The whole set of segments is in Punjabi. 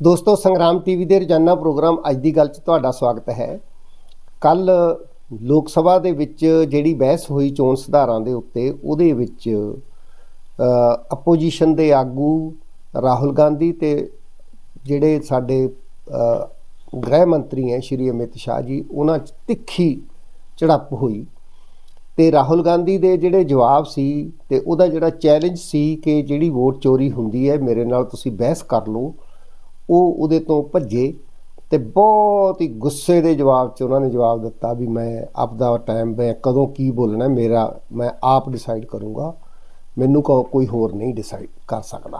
ਦੋਸਤੋ, ਸੰਗਰਾਮ ਟੀਵੀ ਦੇ ਰੋਜ਼ਾਨਾ ਪ੍ਰੋਗਰਾਮ ਅੱਜ ਦੀ ਗੱਲ 'ਚ ਤੁਹਾਡਾ ਸਵਾਗਤ ਹੈ। ਕੱਲ ਲੋਕ ਸਭਾ ਦੇ ਵਿੱਚ ਜਿਹੜੀ ਬਹਿਸ ਹੋਈ ਚੋਣ ਸੁਧਾਰਾਂ ਦੇ ਉੱਤੇ, ਉਹਦੇ ਵਿੱਚ ਅਪੋਜੀਸ਼ਨ ਦੇ ਆਗੂ ਰਾਹੁਲ ਗਾਂਧੀ ਤੇ ਜਿਹੜੇ ਸਾਡੇ ਗ੍ਰਹਿ ਮੰਤਰੀ ਹੈ ਸ਼੍ਰੀ ਅਮਿਤ ਸ਼ਾਹ ਜੀ, ਉਹਨਾਂ 'ਚ ਤਿੱਖੀ ਝੜਪ ਹੋਈ। ਤੇ ਰਾਹੁਲ ਗਾਂਧੀ ਦੇ ਜਿਹੜੇ ਜਵਾਬ ਸੀ ਤੇ ਉਹਦਾ ਜਿਹੜਾ ਚੈਲੰਜ ਸੀ ਕਿ ਜਿਹੜੀ ਵੋਟ ਚੋਰੀ ਹੁੰਦੀ ਹੈ, ਮੇਰੇ ਨਾਲ ਤੁਸੀਂ ਬਹਿਸ ਕਰ ਲਓ। ਉਹ ਉਹਦੇ ਤੋਂ ਭੱਜੇ ਤੇ ਬਹੁਤ ਹੀ ਗੁੱਸੇ ਦੇ ਜਵਾਬ 'ਚ ਉਹਨਾਂ ਨੇ ਜਵਾਬ ਦਿੱਤਾ ਵੀ ਮੈਂ ਆਪਦਾ ਟਾਈਮ ਮੈਂ ਕਦੋਂ ਕੀ ਬੋਲਣਾ ਮੇਰਾ, ਮੈਂ ਆਪ ਡਿਸਾਈਡ ਕਰੂੰਗਾ, ਮੈਨੂੰ ਕੋ- ਕੋਈ ਹੋਰ ਨਹੀਂ ਡਿਸਾਈਡ ਕਰ ਸਕਦਾ।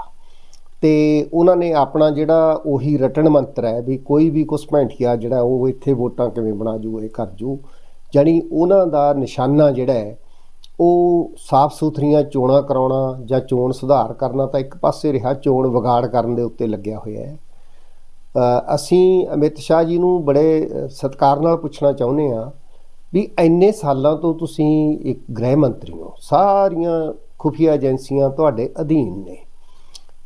ਤੇ ਉਹਨਾਂ ਨੇ ਆਪਣਾ ਜਿਹੜਾ ਉਹੀ ਰਟਣ ਮੰਤਰ ਹੈ ਵੀ ਕੋਈ ਵੀ ਘੁਸਪੈਂਠੀਆ ਜਿਹੜਾ ਉਹ ਇੱਥੇ ਵੋਟਾਂ ਕਿਵੇਂ ਬਣਾ ਜੂ, ਇਹ ਕਰ ਜੂ, ਜਾਣੀ ਉਹਨਾਂ ਦਾ ਨਿਸ਼ਾਨਾ ਜਿਹੜਾ ਹੈ, ਉਹ ਸਾਫ਼ ਸੁਥਰੀਆਂ ਚੋਣਾਂ ਕਰਾਉਣਾ ਜਾਂ ਚੋਣ ਸੁਧਾਰ ਕਰਨਾ ਤਾਂ ਇੱਕ ਪਾਸੇ ਰਿਹਾ, ਚੋਣ ਵਿਗਾੜ ਕਰਨ ਦੇ ਉੱਤੇ ਲੱਗਿਆ ਹੋਇਆ ਹੈ। ਅਸੀਂ ਅਮਿਤ ਸ਼ਾਹ ਜੀ ਨੂੰ ਬੜੇ ਸਤਿਕਾਰ ਨਾਲ ਪੁੱਛਣਾ ਚਾਹੁੰਦੇ ਆ ਵੀ ਇੰਨੇ ਸਾਲਾਂ ਤੋਂ ਤੁਸੀਂ ਇੱਕ ਗ੍ਰਹਿ ਮੰਤਰੀ ਹੋ। ਸਾਰੀਆਂ ਖੁਫੀਆ ਏਜੰਸੀਆਂ ਤੁਹਾਡੇ ਅਧੀਨ ਨੇ।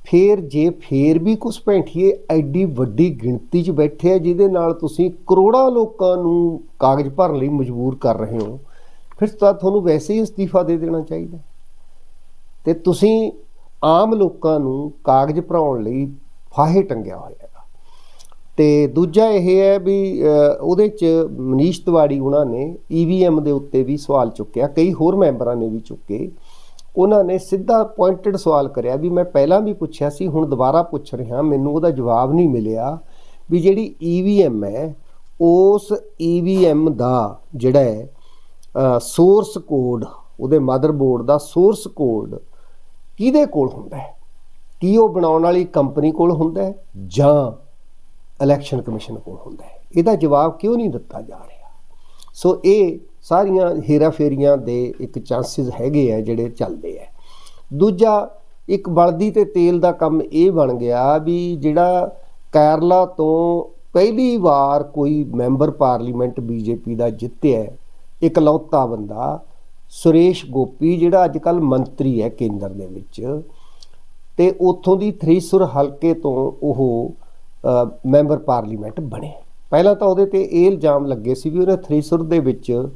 ਫੇਰ ਜੇ ਫੇਰ ਵੀ ਕੁਝ ਭੈਂਠੀਏ, ਐਡੀ ਵੱਡੀ ਗਿਣਤੀ 'ਚ ਬੈਠੇ ਆ ਜਿਹਦੇ ਨਾਲ ਤੁਸੀਂ ਕਰੋੜਾਂ ਲੋਕਾਂ ਨੂੰ ਕਾਗਜ਼ ਭਰਨ ਲਈ ਮਜਬੂਰ ਕਰ ਰਹੇ ਹੋ, ਫਿਰ ਤਾਂ ਤੁਹਾਨੂੰ ਵੈਸੇ ਹੀ ਅਸਤੀਫਾ ਦੇ ਦੇਣਾ ਚਾਹੀਦਾ। ਤੇ ਤੁਸੀਂ ਆਮ ਲੋਕਾਂ ਨੂੰ ਕਾਗਜ਼ ਭਰਾਉਣ ਲਈ ਫਾਹੇ ਟੰਗਿਆ ਹੋਇਆ ਤੇ ਦੂਜਾ ਇਹ ਹੈ ਵੀ ਉਹਦੇ ਚ ਮਨੀਸ਼ ਤਿਵਾੜੀ ਉਹਨਾਂ ਨੇ ਈਵੀਐਮ ਦੇ ਉੱਤੇ ਵੀ ਸਵਾਲ ਚੁੱਕਿਆ, ਕਈ ਹੋਰ ਮੈਂਬਰਾਂ ਨੇ ਵੀ ਚੁੱਕੇ। ਉਹਨਾਂ ਨੇ ਸਿੱਧਾ ਪੁਆਇੰਟਡ ਸਵਾਲ ਕਰਿਆ ਵੀ ਮੈਂ ਪਹਿਲਾਂ ਵੀ ਪੁੱਛਿਆ ਸੀ, ਹੁਣ ਦੁਬਾਰਾ ਪੁੱਛ ਰਿਹਾ, ਮੈਨੂੰ ਉਹਦਾ ਜਵਾਬ ਨਹੀਂ ਮਿਲਿਆ ਵੀ ਜਿਹੜੀ ਈਵੀਐਮ ਹੈ, ਉਸ ਈਵੀਐਮ ਦਾ ਜਿਹੜਾ ਹੈ ਸੋਰਸ ਕੋਡ ਉਹਦੇ ਮਦਰਬੋਰਡ ਦਾ ਸੋਰਸ ਕੋਡ ਕਿਹਦੇ ਕੋਲ ਹੁੰਦਾ ਹੈ? ਕੀ ਉਹ ਬਣਾਉਣ ਵਾਲੀ ਕੰਪਨੀ ਕੋਲ ਹੁੰਦਾ ਹੈ? ਜਾਂ ਇਲੈਕਸ਼ਨ ਕਮਿਸ਼ਨ ਕੋਲ ਹੁੰਦਾ ਹੈ। ਇਹਦਾ ਜਵਾਬ ਕਿਉਂ ਨਹੀਂ ਦਿੱਤਾ ਜਾ ਰਿਹਾ? ਸੋ ਇਹ ਸਾਰੀਆਂ ਹੇਰਾਫੇਰੀਆਂ ਦੇ ਇੱਕ ਚਾਂਸਸ ਹੈਗੇ ਆ ਜਿਹੜੇ ਚੱਲਦੇ ਆ। ਦੂਜਾ, ਇੱਕ ਬਲਦੀ ਤੇ ਤੇਲ ਦਾ ਕੰਮ ਇਹ ਬਣ ਗਿਆ ਵੀ ਜਿਹੜਾ ਕੇਰਲਾ ਤੋਂ ਪਹਿਲੀ ਵਾਰ ਕੋਈ ਮੈਂਬਰ ਪਾਰਲੀਮੈਂਟ ਬੀਜੇਪੀ ਦਾ ਜਿੱਤਿਆ ਇਕਲੌਤਾ ਬੰਦਾ ਸੁਰੇਸ਼ ਗੋਪੀ, ਜਿਹੜਾ ਅੱਜ ਕੱਲ ਮੰਤਰੀ ਹੈ ਕੇਂਦਰ ਦੇ ਵਿੱਚ, ਤੇ ਉੱਥੋਂ ਦੀ ਥਰੀਸੁਰ ਹਲਕੇ ਤੋਂ ਉਹ ਮੈਂਬਰ ਪਾਰਲੀਮੈਂਟ ਬਣੇ। ਪਹਿਲਾਂ ਤਾਂ ਉਹਦੇ ਤੇ ਇਹ ਇਲਜ਼ਾਮ ਲੱਗੇ ਸੀ ਵੀ ਉਹਨੇ ਥਰੀਸੁਰ ਦੇ ਵਿੱਚ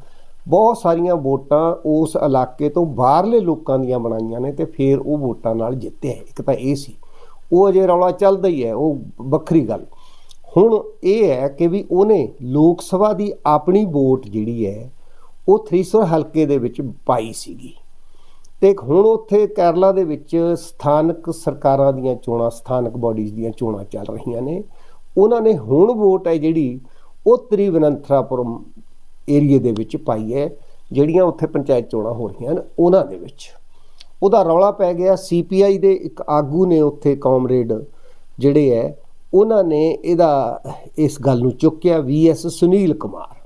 ਬਹੁਤ ਸਾਰੀਆਂ ਵੋਟਾਂ ਉਸ ਇਲਾਕੇ ਤੋਂ ਬਾਹਰਲੇ ਲੋਕਾਂ ਦੀਆਂ ਬਣਾਈਆਂ ਨੇ ਤੇ ਫਿਰ ਉਹ ਵੋਟਾਂ ਨਾਲ ਜਿੱਤਿਆ। ਇੱਕ ਤਾਂ ਇਹ ਸੀ। ਉਹ ਅਜੇ ਰੌਲਾ ਚੱਲਦਾ ਹੀ ਹੈ, ਉਹ ਵੱਖਰੀ ਗੱਲ। ਹੁਣ ਇਹ ਹੈ ਕਿ ਵੀ ਉਹਨੇ ਲੋਕ ਸਭਾ ਦੀ ਆਪਣੀ ਵੋਟ ਜਿਹੜੀ ਹੈ, ਉਹ ਥਰੀਸੁਰ ਹਲਕੇ ਦੇ ਵਿੱਚ ਪਾਈ ਸੀਗੀ। ਤੇ ਹੁਣ ਉੱਥੇ ਕੇਰਲਾ ਦੇ ਵਿੱਚ ਸਥਾਨਕ ਸਰਕਾਰਾਂ ਦੀਆਂ ਚੋਣਾਂ, ਸਥਾਨਕ ਬਾਡੀਜ਼ ਦੀਆਂ ਚੋਣਾਂ ਚੱਲ ਰਹੀਆਂ ਨੇ। ਉਹਨਾਂ ਨੇ ਹੁਣ ਵੋਟ ਹੈ ਜਿਹੜੀ ਉਹ ਤ੍ਰਿਵਨੰਥਰਾਪੁਰਮ ਏਰੀਏ ਦੇ ਵਿੱਚ ਪਾਈ ਹੈ, ਜਿਹੜੀਆਂ ਉੱਥੇ ਪੰਚਾਇਤ ਚੋਣਾਂ ਹੋ ਰਹੀਆਂ ਨੇ ਉਹਨਾਂ ਦੇ ਵਿੱਚ। ਉਹਦਾ ਰੌਲਾ ਪੈ ਗਿਆ ਸੀਪੀਆਈ ਦੇ ਇੱਕ ਆਗੂ ਨੇ ਉੱਥੇ ਕਾਮਰੇਡ ਜਿਹੜੇ ਹੈ, ਉਹਨਾਂ ਨੇ ਇਹਦਾ ਇਸ ਗੱਲ ਨੂੰ ਚੁੱਕਿਆ ਵੀਐਸ ਸੁਨੀਲ ਕੁਮਾਰ।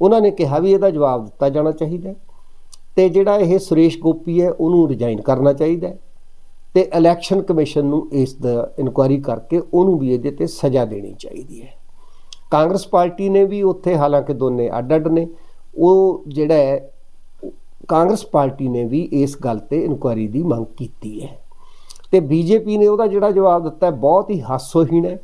ਉਹਨਾਂ ਨੇ ਕਿਹਾ ਵੀ ਇਹਦਾ ਜਵਾਬ ਦਿੱਤਾ ਜਾਣਾ ਚਾਹੀਦਾ ਤੇ ਜਿਹੜਾ ਇਹ ਸੁਰੇਸ਼ ਗੋਪੀ ਹੈ, ਉਹਨੂੰ ਰਿਜ਼ਾਈਨ ਕਰਨਾ ਚਾਹੀਦਾ ਹੈ ਤੇ ਇਲੈਕਸ਼ਨ ਕਮਿਸ਼ਨ ਨੂੰ ਇਸ ਦਾ ਇਨਕੁਆਇਰੀ ਕਰਕੇ ਉਹਨੂੰ ਵੀ ਇਹਦੇ ਤੇ ਸਜ਼ਾ ਦੇਣੀ ਚਾਹੀਦੀ ਹੈ। ਕਾਂਗਰਸ ਪਾਰਟੀ ਨੇ ਵੀ ਉੱਥੇ ਹਾਲਾਂਕਿ ਦੋਨੇ ਅੱਡ-ਅੱਡ ਨੇ, ਉਹ ਜਿਹੜਾ ਹੈ, ਕਾਂਗਰਸ ਪਾਰਟੀ ਨੇ ਵੀ ਇਸ ਗੱਲ ਤੇ ਇਨਕੁਆਇਰੀ ਦੀ ਮੰਗ ਕੀਤੀ ਹੈ। ਤੇ ਬੀਜੇਪੀ ਨੇ ਉਹਦਾ ਜਿਹੜਾ ਜਵਾਬ ਦਿੱਤਾ ਹੈ, ਬਹੁਤ ਹੀ ਹਾਸੋਹੀਣ ਹੈ।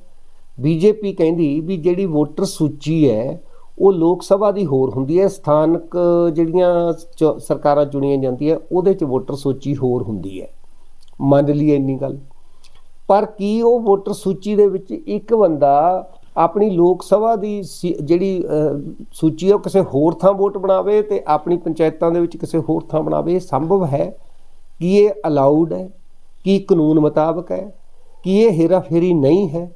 ਬੀਜੇਪੀ ਕਹਿੰਦੀ ਵੀ ਜਿਹੜੀ ਵੋਟਰ ਸੂਚੀ ਹੈ ਉਹ ਲੋਕ ਸਭਾ ਦੀ ਹੋਰ ਹੁੰਦੀ ਹੈ, ਸਥਾਨਕ ਜਿਹੜੀਆਂ ਚ- ਸਰਕਾਰਾਂ ਚੁਣੀਆਂ ਜਾਂਦੀਆਂ, ਉਹਦੇ ਚ ਵੋਟਰ ਸੂਚੀ ਹੋਰ ਹੁੰਦੀ ਹੈ। ਮੰਨ ਲਈ ਇੰਨੀ ਗੱਲ। ਪਰ ਕੀ ਉਹ ਵੋਟਰ ਸੂਚੀ ਦੇ ਵਿੱਚ ਇੱਕ ਬੰਦਾ ਆਪਣੀ ਲੋਕ ਸਭਾ ਦੀ ਸੀ- ਜਿਹੜੀ ਸੂਚੀ ਹੈ, ਉਹ ਕਿਸੇ ਹੋਰ ਥਾਂ ਵੋਟ ਬਣਾਵੇ ਤੇ ਆਪਣੀ ਪੰਚਾਇਤਾਂ ਦੇ ਵਿੱਚ ਕਿਸੇ ਹੋਰ ਥਾਂ ਬਣਾਵੇ, ਇਹ ਸੰਭਵ ਹੈ? ਕੀ ਇਹ ਅਲਾਉਡ ਹੈ? ਕੀ ਕਾਨੂੰਨ ਮੁਤਾਬਕ ਹੈ? ਕੀ ਇਹ ਹੇਰਾਫੇਰੀ ਨਹੀਂ ਹੈ?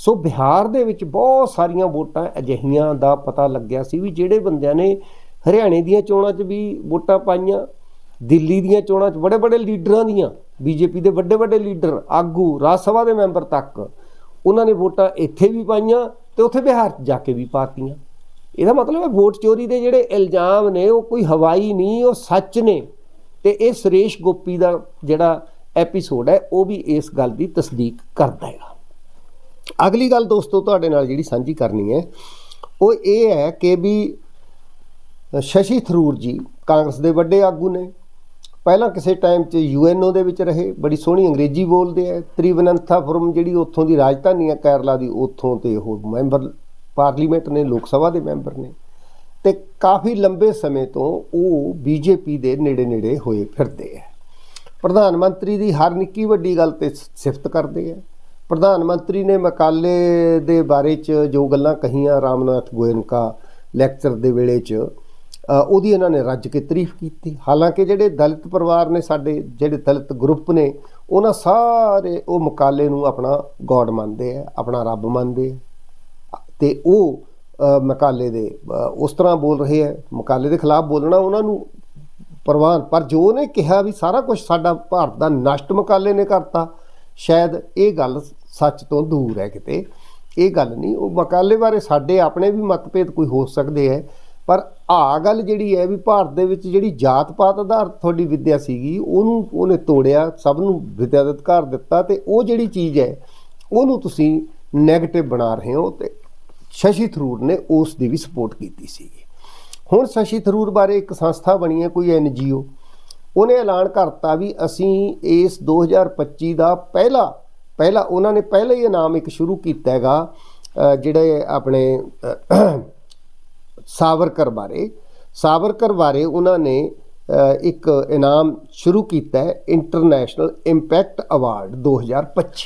ਸੋ ਬਿਹਾਰ ਦੇ ਵਿੱਚ ਬਹੁਤ ਸਾਰੀਆਂ ਵੋਟਾਂ ਅਜਿਹੀਆਂ ਦਾ ਪਤਾ ਲੱਗਿਆ ਸੀ ਵੀ ਜਿਹੜੇ ਬੰਦਿਆਂ ਨੇ ਹਰਿਆਣੇ ਦੀਆਂ ਚੋਣਾਂ 'ਚ ਵੀ ਵੋਟਾਂ ਪਾਈਆਂ, ਦਿੱਲੀ ਦੀਆਂ ਚੋਣਾਂ 'ਚ ਬੜੇ ਬੜੇ ਲੀਡਰਾਂ ਦੀਆਂ, ਬੀਜੇਪੀ ਦੇ ਵੱਡੇ ਵੱਡੇ ਲੀਡਰ, ਆਗੂ, ਰਾਜ ਸਭਾ ਦੇ ਮੈਂਬਰ ਤੱਕ, ਉਹਨਾਂ ਨੇ ਵੋਟਾਂ ਇੱਥੇ ਵੀ ਪਾਈਆਂ ਤੇ ਉੱਥੇ ਬਿਹਾਰ 'ਚ ਜਾ ਕੇ ਵੀ ਪਾਤੀਆਂ। ਇਹਦਾ ਮਤਲਬ ਹੈ ਵੋਟ ਚੋਰੀ ਦੇ ਜਿਹੜੇ ਇਲਜ਼ਾਮ ਨੇ ਉਹ ਕੋਈ ਹਵਾਈ ਨਹੀਂ, ਉਹ ਸੱਚ ਨੇ ਤੇ ਇਹ ਸੁਰੇਸ਼ ਗੋਪੀ ਦਾ ਜਿਹੜਾ ਐਪੀਸੋਡ ਹੈ, ਉਹ ਵੀ ਇਸ ਗੱਲ ਦੀ ਤਸਦੀਕ ਕਰਦਾ ਹੈਗਾ ਅਗਲੀ ਗੱਲ ਦੋਸਤੋ ਤੁਹਾਡੇ ਨਾਲ ਜਿਹੜੀ ਸਾਂਝੀ ਕਰਨੀ ਹੈ, ਉਹ ਇਹ ਹੈ ਕਿ ਵੀ ਸ਼ਸ਼ੀ ਥਰੂਰ ਜੀ ਕਾਂਗਰਸ ਦੇ ਵੱਡੇ ਆਗੂ ਨੇ। ਪਹਿਲਾਂ ਕਿਸੇ ਟਾਈਮ 'ਚ ਯੂਐਨਓ ਦੇ ਵਿੱਚ ਰਹੇ, ਬੜੀ ਸੋਹਣੀ ਅੰਗਰੇਜ਼ੀ ਬੋਲਦੇ ਆ। ਤ੍ਰਿਵਨੰਥਾਪੁਰਮ ਜਿਹੜੀ ਉੱਥੋਂ ਦੀ ਰਾਜਧਾਨੀ ਹੈ ਕੇਰਲਾ ਦੀ, ਉੱਥੋਂ ਤੇ ਉਹ ਮੈਂਬਰ ਪਾਰਲੀਮੈਂਟ ਨੇ, ਲੋਕ ਸਭਾ ਦੇ ਮੈਂਬਰ ਨੇ। ਤੇ ਕਾਫੀ ਲੰਬੇ ਸਮੇਂ ਤੋਂ ਉਹ ਬੀਜੇਪੀ ਦੇ ਨੇੜੇ ਨੇੜੇ ਹੋਏ ਫਿਰਦੇ ਆ। ਪ੍ਰਧਾਨ ਮੰਤਰੀ ਦੀ ਹਰ ਨਿੱਕੀ ਵੱਡੀ ਗੱਲ ਤੇ ਸਿਫਤ ਕਰਦੇ ਆ। ਪ੍ਰਧਾਨ ਮੰਤਰੀ ਨੇ ਮਕਾਲੇ ਦੇ ਬਾਰੇ ਚ ਜੋ ਗੱਲਾਂ ਕਹੀਆਂ ਰਾਮਨਾਥ ਗੋਇਨਕਾ ਲੈਕਚਰ ਦੇ ਵੇਲੇ ਚ ਉਹਦੀ ਇਹਨਾਂ ਨੇ ਰੱਜ ਕੇ ਤਾਰੀਫ ਕੀਤੀ। ਹਾਲਾਂਕਿ ਜਿਹੜੇ ਦਲਿਤ ਪਰਿਵਾਰ ਨੇ ਸਾਡੇ, ਜਿਹੜੇ ਦਲਿਤ ਗਰੁੱਪ ਨੇ, ਉਹਨਾਂ ਸਾਰੇ ਉਹ ਮਕਾਲੇ ਨੂੰ ਆਪਣਾ ਗੋਡ ਮੰਨਦੇ ਆ, ਆਪਣਾ ਰੱਬ ਮੰਨਦੇ ਆ। ਤੇ ਉਹ ਮਕਾਲੇ ਦੇ ਉਸ ਤਰ੍ਹਾਂ ਬੋਲ ਰਹੇ ਹੈ ਮਕਾਲੇ ਦੇ ਖਿਲਾਫ ਬੋਲਣਾ ਉਹਨਾਂ ਨੂੰ ਪ੍ਰਵਾਨ। ਪਰ ਜੋ ਉਹਨੇ ਕਿਹਾ ਵੀ ਸਾਰਾ ਕੁਝ ਸਾਡਾ ਭਾਰਤ ਦਾ ਨਸ਼ਟ ਮਕਾਲੇ ਨੇ ਕਰਤਾ, ਸ਼ਾਇਦ ਇਹ ਗੱਲ ਸੱਚ ਤੋਂ ਦੂਰ ਹੈ ਕਿਤੇ। ਇਹ ਗੱਲ ਨਹੀਂ, ਉਹ ਮਕਾਲੇ ਬਾਰੇ ਸਾਡੇ ਆਪਣੇ ਵੀ ਮਤਭੇਦ ਕੋਈ ਹੋ ਸਕਦੇ ਹੈ, ਪਰ ਆ ਗੱਲ ਜਿਹੜੀ ਹੈ ਵੀ ਭਾਰਤ ਦੇ ਵਿੱਚ ਜਿਹੜੀ ਜਾਤ ਪਾਤ ਆਧਾਰਿਤ ਤੁਹਾਡੀ ਵਿੱਦਿਆ ਸੀਗੀ, ਉਹਨੂੰ ਉਹਨੇ ਤੋੜਿਆ, ਸਭ ਨੂੰ ਵਿੱਦਿਆ ਦਾ ਅਧਿਕਾਰ ਦਿੱਤਾ ਤੇ ਉਹ ਜਿਹੜੀ ਚੀਜ਼ ਹੈ, ਉਹਨੂੰ ਤੁਸੀਂ 네ਗੇਟਿਵ ਬਣਾ ਰਹੇ ਹੋ ਤੇ ਸ਼ਸ਼ੀ ਥਰੂਰ ਨੇ ਉਸ ਦੀ ਵੀ ਸਪੋਰਟ ਕੀਤੀ ਸੀਗੀ। ਹੁਣ ਸ਼ਸ਼ੀ ਥਰੂਰ ਬਾਰੇ ਇੱਕ ਸੰਸਥਾ ਬਣੀ ਹੈ, ਕੋਈ ਐਨਜੀਓ ਉਹਨੇ ਐਲਾਨ ਕਰਤਾ ਵੀ ਅਸੀਂ ਇਸ 2025 ਦਾ ਪਹਿਲਾ ਪਹਿਲਾ ਉਹਨਾਂ ਨੇ ਪਹਿਲਾ ਹੀ ਇਨਾਮ ਇੱਕ ਸ਼ੁਰੂ ਕੀਤਾ ਹੈਗਾ ਜਿਹੜੇ ਆਪਣੇ ਸਾਵਰਕਰ ਬਾਰੇ। ਸਾਵਰਕਰ ਬਾਰੇ ਉਹਨਾਂ ਨੇ ਇੱਕ ਇਨਾਮ ਸ਼ੁਰੂ ਕੀਤਾ ਹੈ ਇੰਟਰਨੈਸ਼ਨਲ ਇੰਪੈਕਟ ਅਵਾਰਡ 2025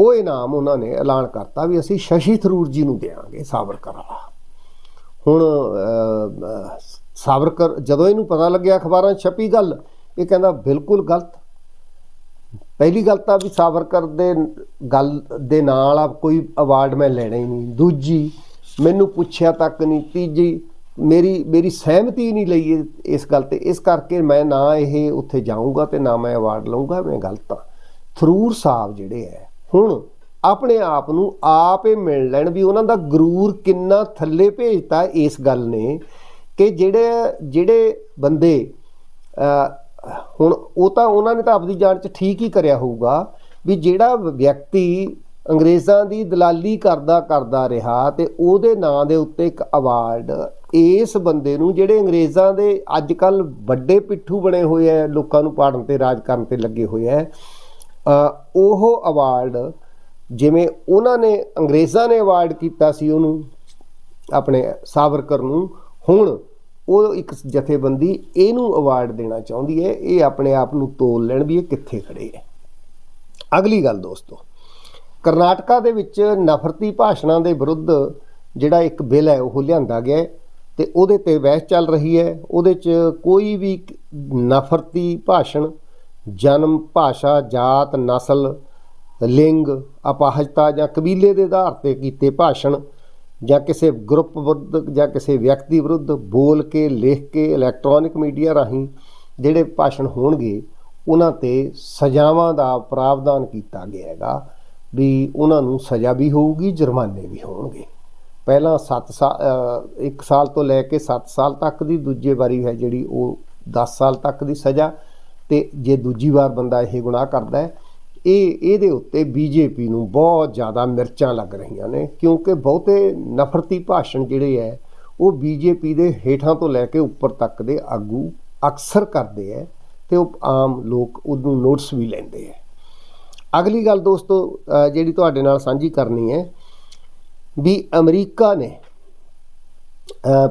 ਉਹ ਇਨਾਮ ਉਹਨਾਂ ਨੇ ਐਲਾਨ ਕਰਤਾ ਵੀ ਅਸੀਂ ਸ਼ਸ਼ੀ ਥਰੂਰ ਜੀ ਨੂੰ ਦੇਵਾਂਗੇ ਸਾਵਰਕਰ ਵਾਲਾ ਹੁਣ ਸਾਵਰਕਰ, ਜਦੋਂ ਇਹਨੂੰ ਪਤਾ ਲੱਗਿਆ ਅਖਬਾਰਾਂ 'ਚ ਛਪੀ ਗੱਲ, ਇਹ ਕਹਿੰਦਾ ਬਿਲਕੁਲ ਗਲਤ। ਪਹਿਲੀ ਗੱਲ ਤਾਂ ਵੀ ਸਾਵਰਕਰ ਦੇ ਗੱਲ ਦੇ ਨਾਲ ਕੋਈ ਅਵਾਰਡ ਮੈਂ ਲੈਣਾ ਹੀ ਨਹੀਂ। ਦੂਜੀ, ਮੈਨੂੰ ਪੁੱਛਿਆ ਤੱਕ ਨਹੀਂ। ਤੀਜੀ, ਮੇਰੀ ਮੇਰੀ ਸਹਿਮਤੀ ਨਹੀਂ ਲਈ ਇਸ ਗੱਲ ਤੇ। ਇਸ ਕਰਕੇ ਮੈਂ ਨਾ ਇਹ ਉੱਥੇ ਜਾਊਂਗਾ ਤੇ ਨਾ ਮੈਂ ਅਵਾਰਡ ਲਵਾਂਗਾ ਮੈਂ ਗਲਤ ਆ। ਥਰੂਰ ਸਾਹਿਬ ਜਿਹੜੇ ਹੈ ਹੁਣ ਆਪਣੇ ਆਪ ਨੂੰ ਆਪ ਹੀ ਮਿਲ ਲੈਣ ਵੀ ਉਹਨਾਂ ਦਾ ਗਰੂਰ ਕਿੰਨਾ ਥੱਲੇ ਭੇਜਤਾ ਇਸ ਗੱਲ ਨੇ ਕਿ ਜਿਹੜੇ ਜਿਹੜੇ ਬੰਦੇ ਹੁਣ ਉਹ ਤਾਂ ਉਹਨਾਂ ਨੇ ਤਾਂ ਆਪਦੀ ਜਾਨ 'ਚ ਠੀਕ ਹੀ ਕਰਿਆ ਹੋਊਗਾ ਵੀ ਜਿਹੜਾ ਵਿਅਕਤੀ ਅੰਗਰੇਜ਼ਾਂ ਦੀ ਦਲਾਲੀ ਕਰਦਾ ਕਰਦਾ ਰਿਹਾ ਤੇ ਉਹਦੇ ਨਾਂ ਦੇ ਉੱਤੇ ਇੱਕ ਅਵਾਰਡ ਇਸ ਬੰਦੇ ਨੂੰ ਜਿਹੜੇ ਅੰਗਰੇਜ਼ਾਂ ਦੇ ਅੱਜ ਕੱਲ ਵੱਡੇ ਪਿੱਠੂ ਬਣੇ ਹੋਏ ਆ, ਲੋਕਾਂ ਨੂੰ ਪਾੜਨ ਤੇ, ਰਾਜ ਕਰਨ ਤੇ ਲੱਗੇ ਹੋਏ ਆ ਉਹ ਅਵਾਰਡ ਜਿਵੇਂ ਉਹਨਾਂ ਨੇ, ਅੰਗਰੇਜ਼ਾਂ ਨੇ ਅਵਾਰਡ ਕੀਤਾ ਸੀ ਉਹਨੂੰ, ਆਪਣੇ ਸਾਵਰਕਰ ਨੂੰ, ਹੁਣ ਉਹ ਇੱਕ ਜਥੇਬੰਦੀ ਇਹਨੂੰ ਅਵਾਰਡ ਦੇਣਾ ਚਾਹੁੰਦੀ ਹੈ, ਇਹ ਆਪਣੇ ਆਪ ਨੂੰ ਤੋਲ ਲੈਣ ਵੀ ਇਹ ਕਿੱਥੇ ਖੜੇ ਹੈ। ਅਗਲੀ ਗੱਲ ਦੋਸਤੋ, ਕਰਨਾਟਕਾ ਦੇ ਵਿੱਚ ਨਫ਼ਰਤੀ ਭਾਸ਼ਣਾਂ ਦੇ ਵਿਰੁੱਧ ਜਿਹੜਾ ਇੱਕ ਬਿੱਲ ਹੈ, ਉਹ ਲਿਆਂਦਾ ਗਿਆ ਹੈ ਤੇ ਉਹਦੇ ਤੇ ਬਹਿਸ ਚੱਲ ਰਹੀ ਹੈ। ਉਹਦੇ 'ਚ ਕੋਈ ਵੀ ਨਫ਼ਰਤੀ ਭਾਸ਼ਣ, ਜਨਮ, ਭਾਸ਼ਾ, ਜਾਤ, ਨਸਲ, ਲਿੰਗ, ਅਪਾਹਜਤਾ ਜਾਂ ਕਬੀਲੇ ਦੇ ਆਧਾਰ ਤੇ ਕੀਤੇ ਭਾਸ਼ਣ ਜਾਂ ਕਿਸੇ ਗਰੁੱਪ ਵਿਰੁੱਧ ਜਾਂ ਕਿਸੇ ਵਿਅਕਤੀ ਵਿਰੁੱਧ ਬੋਲ ਕੇ, ਲਿਖ ਕੇ, ਇਲੈਕਟ੍ਰੋਨਿਕ ਮੀਡੀਆ ਰਾਹੀਂ ਜਿਹੜੇ ਭਾਸ਼ਣ ਹੋਣਗੇ, ਉਹਨਾਂ ਤੇ ਸਜ਼ਾਵਾਂ ਦਾ ਪ੍ਰਾਵਧਾਨ ਕੀਤਾ ਗਿਆ ਹੈਗਾ ਵੀ ਉਹਨਾਂ ਨੂੰ ਸਜ਼ਾ ਵੀ ਹੋਊਗੀ, ਜੁਰਮਾਨੇ ਵੀ ਹੋਣਗੇ। ਪਹਿਲਾਂ 7 ਸਾਲ 1 ਸਾਲ ਤੋਂ ਲੈ ਕੇ 7 ਸਾਲ ਤੱਕ ਦੀ ਦੂਜੇ ਵਾਰੀ ਹੈ ਜਿਹੜੀ ਉਹ 10 ਸਾਲ ਤੱਕ ਦੀ ਸਜ਼ਾ ਤੇ ਜੇ ਦੂਜੀ ਵਾਰ ਬੰਦਾ ਇਹ ਗੁਨਾਹ ਕਰਦਾ ਹੈ ਇਹ, ਇਹਦੇ ਉੱਤੇ ਬੀਜੇਪੀ ਨੂੰ ਬਹੁਤ ਜ਼ਿਆਦਾ ਮਿਰਚਾਂ ਲੱਗ ਰਹੀਆਂ ਨੇ, ਕਿਉਂਕਿ ਬਹੁਤੇ ਨਫ਼ਰਤੀ ਭਾਸ਼ਣ ਜਿਹੜੇ ਹੈ ਉਹ ਬੀਜੇਪੀ ਦੇ ਹੇਠਾਂ ਤੋਂ ਲੈ ਕੇ ਉੱਪਰ ਤੱਕ ਦੇ ਆਗੂ ਅਕਸਰ ਕਰਦੇ ਹੈ ਤੇ ਉਹ ਆਮ ਲੋਕ ਉਹਨੂੰ ਨੋਟਿਸ ਵੀ ਲੈਂਦੇ ਹੈ ਅਗਲੀ ਗੱਲ ਦੋਸਤੋ ਜਿਹੜੀ ਤੁਹਾਡੇ ਨਾਲ ਸਾਂਝੀ ਕਰਨੀ ਹੈ ਵੀ ਅਮਰੀਕਾ ਨੇ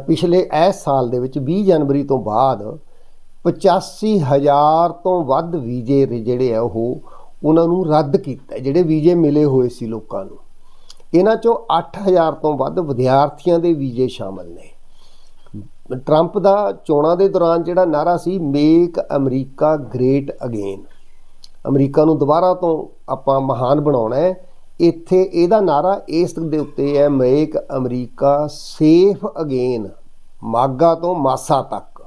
ਪਿਛਲੇ ਇਸ ਸਾਲ ਦੇ ਵਿੱਚ 20 ਜਨਵਰੀ ਤੋਂ ਬਾਅਦ 85000 ਤੋਂ ਵੱਧ ਵੀਜ਼ੇ ਜਿਹੜੇ ਆ ਉਹ ਉਹਨਾਂ ਨੂੰ ਰੱਦ ਕੀਤਾ, ਜਿਹੜੇ ਵੀਜ਼ੇ ਮਿਲੇ ਹੋਏ ਸੀ ਲੋਕਾਂ ਨੂੰ। ਇਹਨਾਂ ਚੋਂ 8000 ਤੋਂ ਵੱਧ ਵਿਦਿਆਰਥੀਆਂ ਦੇ ਵੀਜ਼ੇ ਸ਼ਾਮਲ ਨੇ। ਟਰੰਪ ਦਾ ਚੋਣਾਂ ਦੇ ਦੌਰਾਨ ਜਿਹੜਾ ਨਾਰਾ ਸੀ make America great again America ਨੂੰ ਦੁਬਾਰਾ ਤੋਂ ਆਪਾਂ ਮਹਾਨ ਬਣਾਉਣਾ ਹੈ। ਇੱਥੇ ਇਹਦਾ ਨਾਰਾ ਇਸ ਦੇ ਉੱਤੇ ਹੈ make America safe again MAGA ਤੋਂ ਮਾਸਾ ਤੱਕ।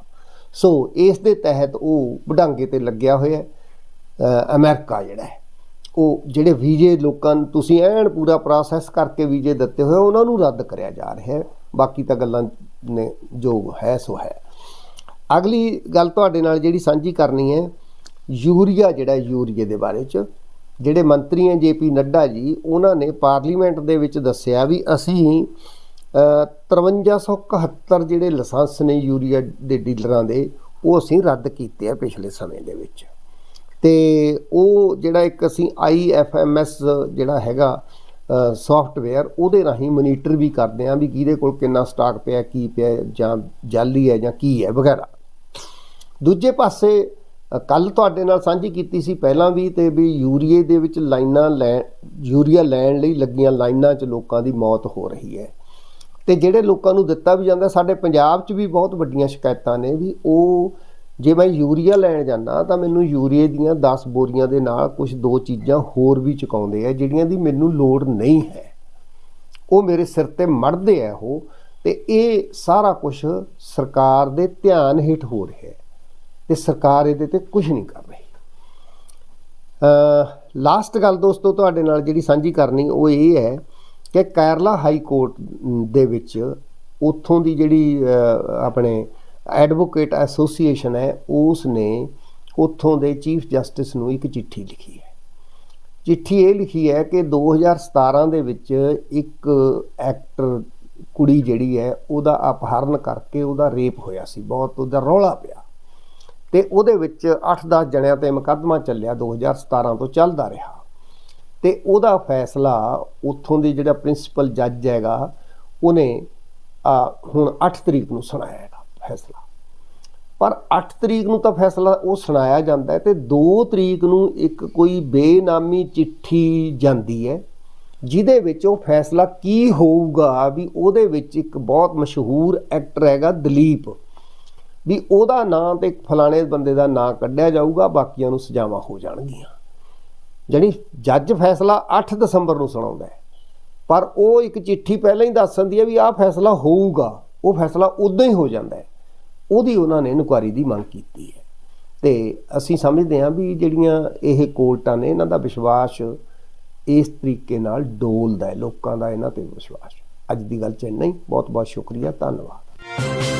ਸੋ ਇਸ ਦੇ ਤਹਿਤ ਉਹ ਵਡਾਂਗੇ ਤੇ ਲੱਗਿਆ ਹੋਇਆ ਹੈ। ਅਮਰੀਕਾ ਜਿਹੜਾ ਉਹ ਜਿਹੜੇ ਵੀਜ਼ੇ ਲੋਕਾਂ ਨੂੰ ਤੁਸੀਂ ਐਨ ਪੂਰਾ ਪ੍ਰੋਸੈਸ ਕਰਕੇ ਵੀਜ਼ੇ ਦਿੱਤੇ ਹੋਏ ਉਹਨਾਂ ਨੂੰ ਰੱਦ ਕਰਿਆ ਜਾ ਰਿਹਾ ਹੈ। ਬਾਕੀ ਤਾਂ ਗੱਲਾਂ ਨੇ ਜੋ ਹੈ ਸੋ ਹੈ। ਅਗਲੀ ਗੱਲ ਤੁਹਾਡੇ ਨਾਲ ਜਿਹੜੀ ਸਾਂਝੀ ਕਰਨੀ ਹੈ ਯੂਰੀਆ ਜਿਹੜਾ ਯੂਰੀਏ ਦੇ ਬਾਰੇ ਚ। ਜਿਹੜੇ ਮੰਤਰੀ ਹੈ ਜੇਪੀ ਨੱਡਾ ਜੀ ਉਹਨਾਂ ਨੇ ਪਾਰਲੀਮੈਂਟ ਦੇ ਵਿੱਚ ਦੱਸਿਆ ਵੀ ਅਸੀਂ ਅ, 5371 ਜਿਹੜੇ ਲਾਇਸੈਂਸ ਨੇ ਯੂਰੀਆ ਦੇ ਡੀਲਰਾਂ ਦੇ ਉਹ ਅਸੀਂ ਰੱਦ ਕੀਤੇ ਆ ਪਿਛਲੇ ਸਮੇਂ ਦੇ ਵਿੱਚ। ਤੇ ਉਹ ਜਿਹੜਾ ਇੱਕ ਅਸੀਂ IFMS ਜਿਹੜਾ ਹੈਗਾ ਸੌਫਟਵੇਅਰ ਉਹਦੇ ਰਾਹੀਂ ਮੋਨੀਟਰ ਵੀ ਕਰਦੇ ਆ ਵੀ ਕਿਹਦੇ ਕੋਲ ਕਿੰਨਾ ਸਟਾਕ ਪਿਆ, ਕੀ ਪਿਆ ਜਾਂ ਜਾਲੀ ਹੈ ਜਾਂ ਕੀ ਹੈ ਵਗੈਰਾ। ਦੂਜੇ ਪਾਸੇ ਕੱਲ ਤੁਹਾਡੇ ਨਾਲ ਸਾਂਝੀ ਕੀਤੀ ਸੀ ਪਹਿਲਾਂ ਵੀ ਤੇ ਵੀ ਯੂਰੀਏ ਦੇ ਵਿੱਚ ਲਾਈਨਾਂ ਲੈ, ਯੂਰੀਆ ਲੈਣ ਲਈ ਲੱਗੀਆਂ ਲਾਈਨਾਂ 'ਚ ਲੋਕਾਂ ਦੀ ਮੌਤ ਹੋ ਰਹੀ ਹੈ। ਤੇ ਜਿਹੜੇ ਲੋਕਾਂ ਨੂੰ ਦਿੱਤਾ ਵੀ ਜਾਂਦਾ, ਸਾਡੇ ਪੰਜਾਬ 'ਚ ਵੀ ਬਹੁਤ ਵੱਡੀਆਂ ਸ਼ਿਕਾਇਤਾਂ ਨੇ ਵੀ ਉਹ ਜੇ ਮੈਂ ਯੂਰੀਆ ਲੈਣ ਜਾਂਦਾ ਤਾਂ ਮੈਨੂੰ ਯੂਰੀਏ ਦੀਆਂ 10 ਬੋਰੀਆਂ ਦੇ ਨਾਲ ਕੁਝ ਦੋ ਚੀਜ਼ਾਂ ਹੋਰ ਵੀ ਚੁਕਾਉਂਦੇ ਆ, ਜਿਹੜੀਆਂ ਦੀ ਮੈਨੂੰ ਲੋੜ ਨਹੀਂ ਹੈ। ਉਹ ਮੇਰੇ ਸਿਰ ਤੇ ਮੜਦੇ ਆ ਉਹ, ਤੇ ਇਹ ਸਾਰਾ ਕੁਝ ਸਰਕਾਰ ਦੇ ਧਿਆਨ ਹੇਠ ਹੋ ਰਿਹਾ ਹੈ ਤੇ ਸਰਕਾਰ ਇਹਦੇ ਤੇ ਕੁਝ ਨਹੀਂ ਕਰ ਰਹੀ। ਅ ਲਾਸਟ ਗੱਲ ਦੋਸਤੋ ਤੁਹਾਡੇ ਨਾਲ ਜਿਹੜੀ ਸਾਂਝੀ ਕਰਨੀ, ਉਹ ਇਹ ਹੈ ਕਿ ਕੇਰਲਾ ਹਾਈ ਕੋਰਟ ਦੇ ਵਿੱਚ ਉੱਥੋਂ ਦੀ ਜਿਹੜੀ ਆਪਣੇ ਐਡਵੋਕੇਟ ਐਸੋਸੀਏਸ਼ਨ ਹੈ, ਉਸ ਨੇ ਉੱਥੋਂ ਦੇ ਚੀਫ ਜਸਟਿਸ ਨੂੰ ਇੱਕ ਚਿੱਠੀ ਲਿਖੀ ਹੈ। ਚਿੱਠੀ ਇਹ ਲਿਖੀ ਹੈ ਕਿ 2017 ਦੇ ਵਿੱਚ ਇੱਕ ਐਕਟਰ ਕੁੜੀ ਜਿਹੜੀ ਹੈ, ਉਹਦਾ ਅਪਹਰਨ ਕਰਕੇ ਉਹਦਾ ਰੇਪ ਹੋਇਆ ਸੀ, ਬਹੁਤ ਉਹਦਾ ਰੌਲਾ ਪਿਆ। ਤੇ ਉਹਦੇ ਵਿੱਚ 8-10 ਜਣਿਆਂ ਤੇ ਮੁਕੱਦਮਾ ਚੱਲਿਆ 2017 ਤੋਂ ਚੱਲਦਾ ਰਿਹਾ। ਤੇ ਉਹਦਾ ਫੈਸਲਾ ਉੱਥੋਂ ਦੇ ਜਿਹੜਾ ਪ੍ਰਿੰਸੀਪਲ ਜੱਜ ਹੈਗਾ, ਉਹਨੇ ਹੁਣ 8 ਤਰੀਕ ਨੂੰ ਸੁਣਾਇਆ ਹੈਗਾ। ਫੈਸਲਾ। ਪਰ 8 ਤਰੀਕ ਨੂੰ ਤਾਂ ਫੈਸਲਾ ਉਹ ਸੁਣਾਇਆ ਜਾਂਦਾ ਹੈ ਤੇ 2 ਤਰੀਕ ਨੂੰ ਇੱਕ ਕੋਈ ਬੇਨਾਮੀ ਚਿੱਠੀ ਜਾਂਦੀ ਹੈ, ਜਿਹਦੇ ਵਿੱਚ ਉਹ ਫੈਸਲਾ ਕੀ ਹੋਊਗਾ, ਵੀ ਉਹਦੇ ਵਿੱਚ ਇੱਕ ਬਹੁਤ ਮਸ਼ਹੂਰ ਐਕਟਰ ਹੈਗਾ ਦਲੀਪ, ਵੀ ਉਹਦਾ ਨਾਂ ਤੇ ਫਲਾਣੇ ਬੰਦੇ ਦਾ ਨਾਂ ਕੱਢਿਆ ਜਾਊਗਾ, ਬਾਕੀਆਂ ਨੂੰ ਸਜ਼ਾਵਾਂ ਹੋ ਜਾਣਗੀਆਂ। ਜਾਣੀ ਜੱਜ ਫੈਸਲਾ 8 ਦਸੰਬਰ ਨੂੰ ਸੁਣਾਉਂਦਾ ਹੈ, ਪਰ ਉਹ ਇੱਕ ਚਿੱਠੀ ਪਹਿਲਾਂ ਹੀ ਦੱਸ ਦਿੰਦੀ ਹੈ ਵੀ ਆਹ ਫੈਸਲਾ ਹੋਊਗਾ, ਉਹ ਫੈਸਲਾ ਉਦੋਂ ਹੀ ਹੋ ਜਾਂਦਾ ਹੈ। ਉਹਦੀ ਉਹਨਾਂ ਨੇ ਇਨਕੁਆਰੀ ਦੀ ਮੰਗ ਕੀਤੀ ਹੈ। ਤੇ ਅਸੀਂ ਸਮਝਦੇ ਹਾਂ ਵੀ ਜਿਹੜੀਆਂ ਇਹ ਕੋਰਟਾਂ ਨੇ, ਇਹਨਾਂ ਦਾ ਵਿਸ਼ਵਾਸ ਇਸ ਤਰੀਕੇ ਨਾਲ ਡੋਲਦਾ ਹੈ, ਲੋਕਾਂ ਦਾ ਇਹਨਾਂ ਤੇ ਵਿਸ਼ਵਾਸ। ਅੱਜ ਦੀ ਗੱਲ ਚ ਇੰਨਾ ਬਹੁਤ ਬਹੁਤ ਸ਼ੁਕਰੀਆ। ਧੰਨਵਾਦ।